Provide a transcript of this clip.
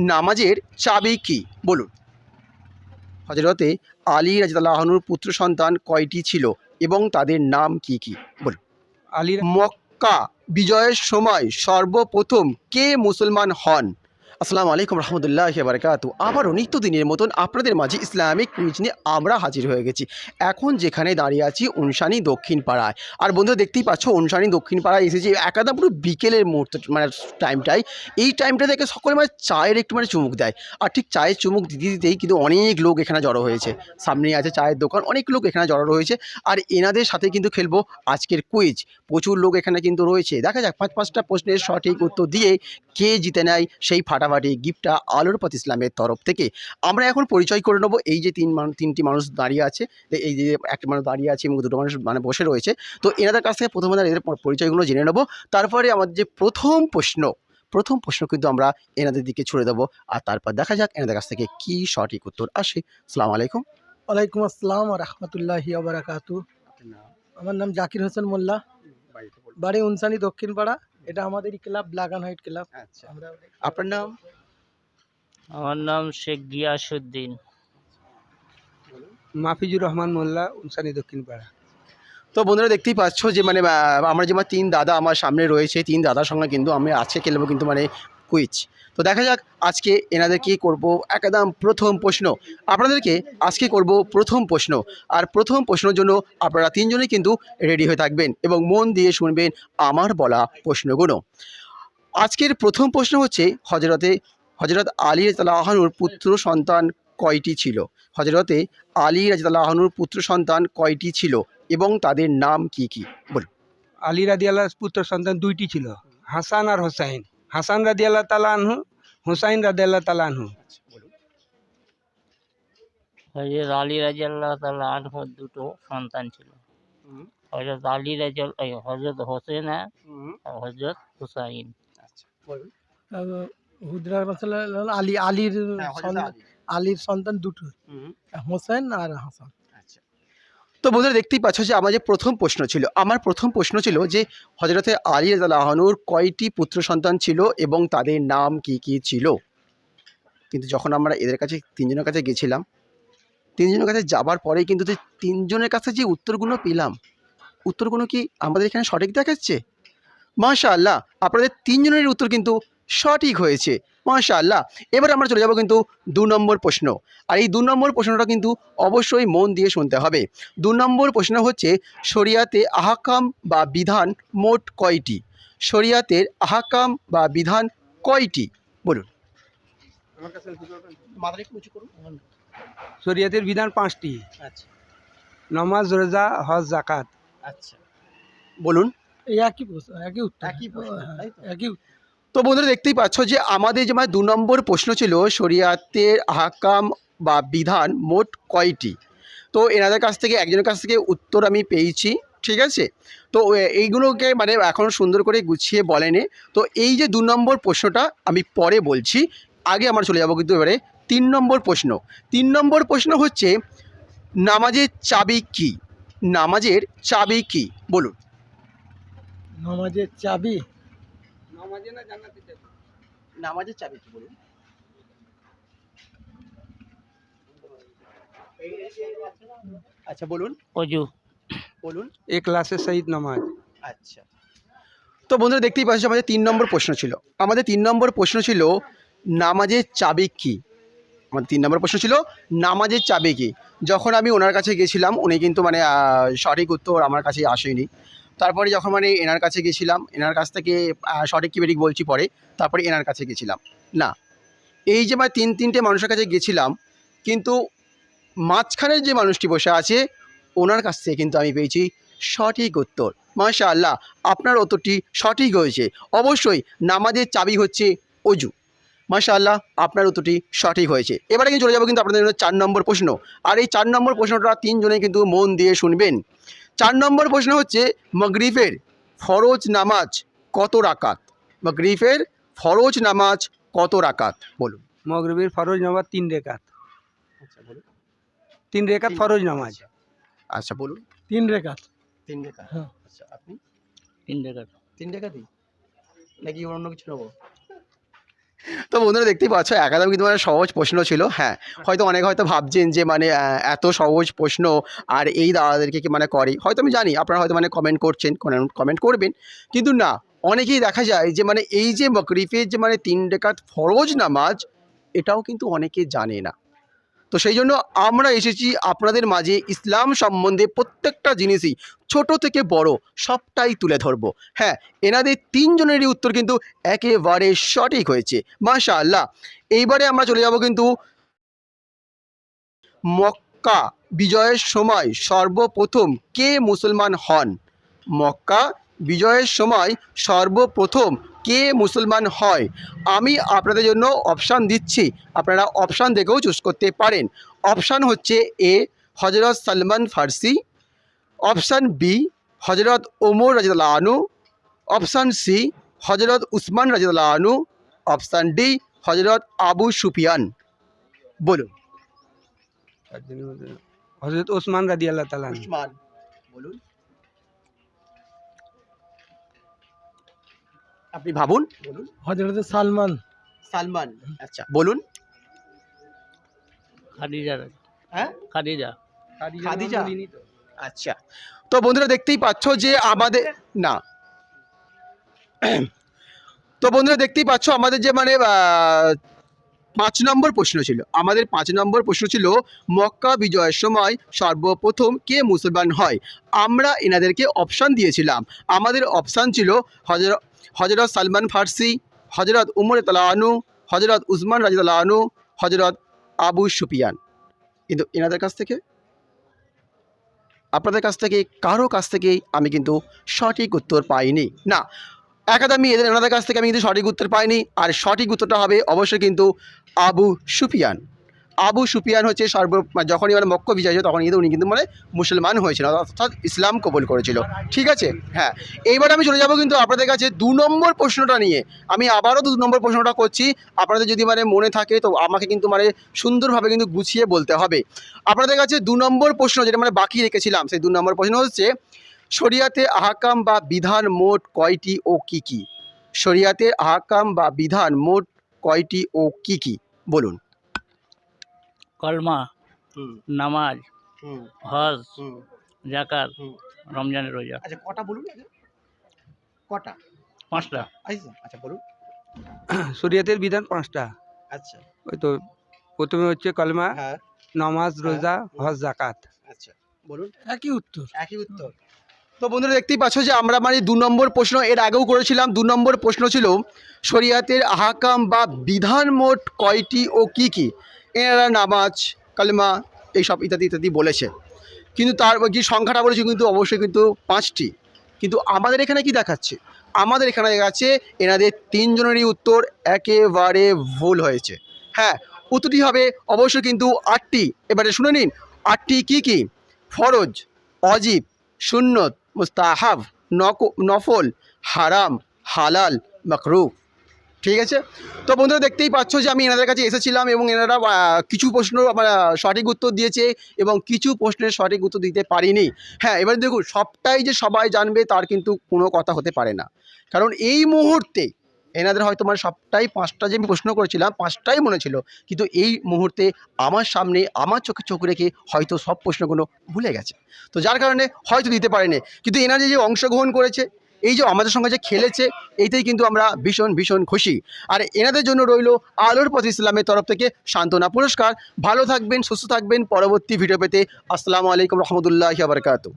নামাজের চাবি কি? বলুন। হজরতে আলী রাজতাল্লাহনুর পুত্র সন্তান কয়টি ছিল এবং তাদের নাম কি কি? বলুন। আলীর মক্কা বিজয়ের সময় সর্বপ্রথম কে মুসলমান হন? আসসালামু আলাইকুম রহমতুল্লাহ বারকাতু। আবারও নিত্যদিনের মতন আপনাদের মাঝে ইসলামিক কুইজ নিয়ে আমরা হাজির হয়ে গেছি। এখন যেখানে দাঁড়িয়ে আছি উনসানি দক্ষিণ পাড়ায়। আর বন্ধু দেখতেই পাচ্ছ উনসানি দক্ষিণ পাড়ায় এসেছি একদম পুরো বিকেলের মুহূর্ত মানে টাইমটাই এই টাইমটা থেকে সকলে মানে চায়ের একটু মানে চুমুক দেয়। আর ঠিক চায়ের চুমুক দিতে দিতেই কিন্তু অনেক লোক এখানে জড়ো হয়েছে। সামনেই আছে চায়ের দোকান, অনেক লোক এখানে জড়ো রয়েছে। আর এনাদের সাথে কিন্তু খেলব আজকের কুইজ। প্রচুর লোক এখানে কিন্তু রয়েছে। দেখা যাক পাঁচ পাঁচটা প্রশ্নের সঠিক উত্তর দিয়ে কে জিতে নেয় সেই ফাটাফাটি গিফটটা আলোর পথ ইসলামের তরফ থেকে। আমরা এখন পরিচয় করে নেব এই যে তিন মানুষ তিনটি মানুষ দাঁড়িয়ে আছে এই যে একটা মানুষ দাঁড়িয়ে আছে এবং দুটো মানুষ মানে বসে রয়েছে। তো এনাদের কাছ থেকে প্রথমে এদের পরিচয়গুলো জেনে নেব। তারপরে আমাদের যে প্রথম প্রশ্ন প্রথম প্রশ্ন কিন্তু আমরা এনাদের দিকে ছুড়ে দেবো। আর তারপর দেখা যাক এনাদের কাছ থেকে কি সঠিক উত্তর আসে। সালাম আলাইকুম। ওয়ালাইকুম আসসালাম রহমতুল্লাহ বারাকাতু আমার নাম জাকির হোসেন মোল্লা। বাড়ি উনসানি দক্ষিণ পাড়া এটা আমাদের ক্লাব লাগান হোয়াইট ক্লাব। আচ্ছা। আপনার নাম? আমার নাম শেখ গিয়াসউদ্দিন। মাফিজুর রহমান মোল্লা উনসানি দক্ষিণ পাড়া তো বন্ধুরা দেখতেই পাচ্ছ যে মানে আমার যে আমার তিন দাদা আমার সামনে রয়েছে তিন দাদার সঙ্গে কিন্তু আমি আজকে খেলব কিন্তু মানে কুইজ তো দেখা যাক আজকে এনাদের কি করব? একদম প্রথম প্রশ্ন। আপনাদেরকে আজকে করব প্রথম প্রশ্ন। আর প্রথম প্রশ্নের জন্য আপনারা তিনজনেই কিন্তু রেডি হয়ে থাকবেন এবং মন দিয়ে শুনবেন আমার বলা প্রশ্নগুলো। আজকের প্রথম প্রশ্ন হচ্ছে, হজরতে, হজরত আলী রাজতাল্লাহনুর পুত্র সন্তান কয়টি ছিল? হজরতে আলী রাজতাল্লাহনুর পুত্র সন্তান কয়টি ছিল? এবং তাদের নাম কি কি? বলুন। আলী রাদি আল্লাহ পুত্র সন্তান দুইটি ছিল, হাসান আর হোসাইন। হাসান রাদি আল্লাহ তালা আনহু হোসাইন রাদি আল্লাহ তালা আনহু হজরত আলী রাজি আল্লাহ তাল্লাহ আনহুর দুটো সন্তান ছিল। হজরত আলী রাজি হজরত হোসেন আর হজরত হুসাইন। হুদরা আলী আলীর সন্তান- আলীর সন্তান দুটো। হোসেন আর হাসান। তো বন্ধুরা দেখতেই পাচ্ছ যে আমার যে প্রথম প্রশ্ন ছিল, আমার প্রথম প্রশ্ন ছিল যে হজরতে আলী রাজালাহনুর কয়টি পুত্র সন্তান ছিল এবং তাদের নাম কি কি ছিল? কিন্তু যখন আমরা এদের কাছে, তিনজনের কাছে গেছিলাম, তিনজনের কাছে যাবার পরেই কিন্তু যে তিনজনের কাছে যে উত্তরগুলো পেলাম, উত্তরগুলো কি আমাদের এখানে সঠিক দেখাচ্ছে? মাশা আল্লাহ আপনাদের তিনজনের উত্তর কিন্তু সঠিক হয়েছে। মাশা আল্লাহ এবার আমরা চলে যাব কিন্তু দু নম্বর প্রশ্ন। আর এই দু নম্বর প্রশ্নটা কিন্তু অবশ্যই মন দিয়ে শুনতে হবে। দু নম্বর প্রশ্ন হচ্ছে শরিয়াতে আহাকাম বা বিধান মোট কয়টি? শরিয়াতের আহাকাম বা বিধান কয়টি? বলুন। শরিয়াতের বিধান পাঁচটি। আচ্ছা। নমাজ রোজা হজ জাকাত আচ্ছা। বলুন। একই প্রশ্ন একই উত্তর। একই প্রশ্ন, তাই তো? একই তো বন্ধুরা দেখতেই পাচ্ছ যে আমাদের যে মানে দু নম্বর প্রশ্ন ছিল শরিয়াতের আহাকাম বা বিধান মোট কয়টি? তো এনাদের কাছ থেকে, একজনের কাছ থেকে উত্তর আমি পেয়েছি, ঠিক আছে? তো এইগুলোকে মানে এখন সুন্দর করে গুছিয়ে বলেনি। তো এই যে দু নম্বর প্রশ্নটা আমি পরে বলছি, আগে আমরা চলে যাব কিন্তু এবারে তিন নম্বর প্রশ্ন। তিন নম্বর প্রশ্ন হচ্ছে, নামাজের চাবি কি? নামাজের চাবি কি? বলুন। নামাজের চাবি? নামাজে না জান্নাতে যাবে? নামাজের চাবি কি বলুন। আচ্ছা বলুন। অজু। বলুন। এ ক্লাসে শহীদ নামাজ। আচ্ছা। তো বন্ধুরা দেখতেই পাচ্ছ আমাদের তিন নম্বর প্রশ্ন ছিল। আমাদের তিন নম্বর প্রশ্ন ছিল নামাজের চাবি কি? আমাদের তিন নম্বর প্রশ্ন ছিল নামাজের চাবি কি? যখন আমি ওনার কাছে গেছিলাম উনি কিন্তু মানে সঠিক উত্তর আমার কাছে আসেনি। তারপরে যখন মানে এনার কাছে গেছিলাম, এনার কাছ থেকে সঠিক কি বেঠিক বলছি পরে, তারপরে এনার কাছে গেছিলাম। না, এই যে মানে তিন তিনটে মানুষের কাছে গেছিলাম, কিন্তু মাঝখানের যে মানুষটি বসে আছে, ওনার কাছ থেকে কিন্তু আমি পেয়েছি সঠিক উত্তর। মাশা আল্লাহ আপনার উত্তরটি সঠিক হয়েছে। অবশ্যই নামাজের চাবি হচ্ছে অজু। মাশা আল্লাহ আপনার উত্তরটি সঠিক হয়েছে। এবারে কিন্তু চলে যাব কিন্তু আপনাদের চার নম্বর প্রশ্ন। আর এই চার নম্বর প্রশ্নটা তিনজনে কিন্তু মন দিয়ে শুনবেন। চার নম্বর প্রশ্ন হচ্ছে মগরিফের ফরজ নামাজ কত রাকাত? মগরিফের ফরজ নামাজ কত রাকাত? বলুন। মগরবির ফরজ নামাজ তিন রেখাত। আচ্ছা বলুন। তিন রেখাত ফরজ নামাজ। আচ্ছা। বলুন। তিন রেখাত। তিন রেখা হ্যাঁ। আচ্ছা আপনি? তিন রেখাত। তিন রেখা নাকি অন্য কিছু নেব? তো বন্ধুরা দেখতেই পাচ্ছ, একদম কিন্তু মানে সহজ প্রশ্ন ছিল হ্যাঁ। হয়তো অনেক হয়তো ভাবছেন যে মানে এত সহজ প্রশ্ন আর এই দাদাদেরকে কি মানে করে? হয়তো আমি জানি, আপনারা হয়তো মানে কমেন্ট করছেন কমেন্ট করবেন। কিন্তু না, অনেকেই দেখা যায় যে মানে এই যে মকরিফের যে মানে তিন ডেকাত ফরজ নামাজ, এটাও কিন্তু অনেকে জানে না। তো সেই জন্য আমরা এসেছি আপনাদের মাঝে ইসলাম সম্বন্ধে প্রত্যেকটা জিনিসই, ছোট থেকে বড় সবটাই তুলে ধরবো। হ্যাঁ এনাদের তিনজনেরই উত্তর কিন্তু একেবারে সঠিক হয়েছে। মাশা আল্লাহ এইবারে আমরা চলে যাব কিন্তু মক্কা বিজয়ের সময় সর্বপ্রথম কে মুসলমান হন? মক্কা বিজয়ের সময় সর্বপ্রথম কে মুসলমান হয়? আমি আপনাদের জন্য অপশান দিচ্ছি। আপনারা অপশান দেখেও চুজ করতে পারেন। অপশান হচ্ছে এ হজরত সালমান ফার্সি। অপশান বি হজরত ওমর রাজিদুল্লাহ আনু অপশান সি হজরত উসমান রাজিদুল্লাহ আনু অপশান ডি হজরত আবু সুফিয়ান। বলুন। হজরত ওসমান রাদি আল্লাহ তালা উসমান বলুন। আপনি ভাবুন। হজরত সালমান। সালমান আচ্ছা বলুন। খাদিজা হ্যাঁ? খাদিজা। খাদিজা? আচ্ছা। তো বন্ধুরা দেখতেই পাচ্ছ যে আমাদের না। তো বন্ধুরা দেখতেই পাচ্ছ আমাদের যে মানে পাঁচ নম্বর প্রশ্ন ছিল। আমাদের পাঁচ নম্বর প্রশ্ন ছিল মক্কা বিজয়ের সময় সর্বপ্রথম কে মুসলমান হয়? আমরা এনাদেরকে অপশান দিয়েছিলাম। আমাদের অপশান ছিল হজরত হজরত সালমান ফার্সি হজরত উমর তালা আনু হজরত উসমান রাজিদুল্লাহ আনু হজরত আবু সুফিয়ান। কিন্তু এনাদের কাছ থেকে? আপনাদের কাছ থেকে, কারও কাছ থেকে আমি কিন্তু সঠিক উত্তর পাইনি। না একাদামি এদের, এনাদের কাছ থেকে আমি কিন্তু সঠিক উত্তর পাইনি। আর সঠিক উত্তরটা হবে অবশ্যই কিন্তু আবু সুফিয়ান। আবু সুফিয়ান হচ্ছে সর্ব, যখনই মানে মক্ক বিজয় হয়েছিল তখন কিন্তু উনি কিন্তু মানে মুসলমান হয়েছিল, অর্থাৎ ইসলাম কবুল করেছিল। ঠিক আছে? হ্যাঁ। এইবার আমি চলে যাব কিন্তু আপনাদের কাছে দু নম্বর প্রশ্নটা নিয়ে। আমি আবারও দু নম্বর প্রশ্নটা করছি। আপনাদের যদি মানে মনে থাকে তো আমাকে কিন্তু মানে সুন্দরভাবে কিন্তু গুছিয়ে বলতে হবে। আপনাদের কাছে দু নম্বর প্রশ্ন যেটা মানে বাকি রেখেছিলাম, সেই দু নম্বর প্রশ্ন হচ্ছে, শরিয়াতে আহাকাম বা বিধান মোট কয়টি ও কি কি? শরিয়াতে আহাকাম বা বিধান মোট কয়টি ও কি কি? বলুন। কলমা নামাজ হজ জাকাত রমজানের রোজা। আচ্ছা কটা বলুন কটা? পাঁচটা। আচ্ছা আচ্ছা বলুন। শরীয়তের বিধান পাঁচটা। আচ্ছা। ওই তো প্রথমে হচ্ছে কলমা হ্যাঁ। নামাজ রোজা হজ জাকাত। আচ্ছা বলুন। একই উত্তর। একই উত্তর। তো বন্ধুরা দেখতেই পাচ্ছ যে আমরা মানে দু নম্বর প্রশ্ন এর আগেও করেছিলাম। দু নম্বর প্রশ্ন ছিল শরিয়াতের আহাকাম বা বিধান মোট কয়টি ও কি কি? এনারা নামাজ, কালেমা, এইসব ইত্যাদি ইত্যাদি বলেছে। কিন্তু তার যে সংখ্যাটা বলেছে কিন্তু অবশ্যই কিন্তু পাঁচটি। কিন্তু আমাদের এখানে কি দেখাচ্ছে? আমাদের এখানে দেখাচ্ছে এনাদের তিনজনেরই উত্তর একেবারে ভুল হয়েছে। হ্যাঁ উত্তরটি হবে অবশ্যই কিন্তু আটটি। এবারে শুনে নিন, আটটি কি কি? ফরজ অজিব সুন্নত, মুস্তাহাব, নক, নফল, হারাম, হালাল মাকরু ঠিক আছে? তো বন্ধুরা দেখতেই পাচ্ছ যে আমি এনাদের কাছে এসেছিলাম এবং এনারা কিছু প্রশ্ন আমার সঠিক উত্তর দিয়েছে এবং কিছু প্রশ্নের সঠিক উত্তর দিতে পারিনি। হ্যাঁ এবার দেখুন, সবটাই যে সবাই জানবে তার কিন্তু কোনো কথা হতে পারে না। কারণ এই মুহূর্তে এনাদের হয়তো মানে সবটাই পাঁচটা যে আমি প্রশ্ন করেছিলাম, পাঁচটাই মনে ছিল। কিন্তু এই মুহূর্তে আমার সামনে, আমার চোখে চোখ রেখে হয়তো সব প্রশ্নগুলো ভুলে গেছে। তো যার কারণে হয়তো দিতে পারেনি। কিন্তু এনারা যে অংশগ্রহণ করেছে এই যে আমাদের সঙ্গে যে খেলেছে, এইটাই কিন্তু আমরা ভীষণ ভীষণ খুশি। আর এনাদের জন্য রইল আলোর পথ ইসলামের তরফ থেকে সান্ত্বনা পুরস্কার। ভালো থাকবেন, সুস্থ থাকবেন। পরবর্তী ভিডিও পেতে আসসালামু আলাইকুম রহমতুল্লাহ বারকাতু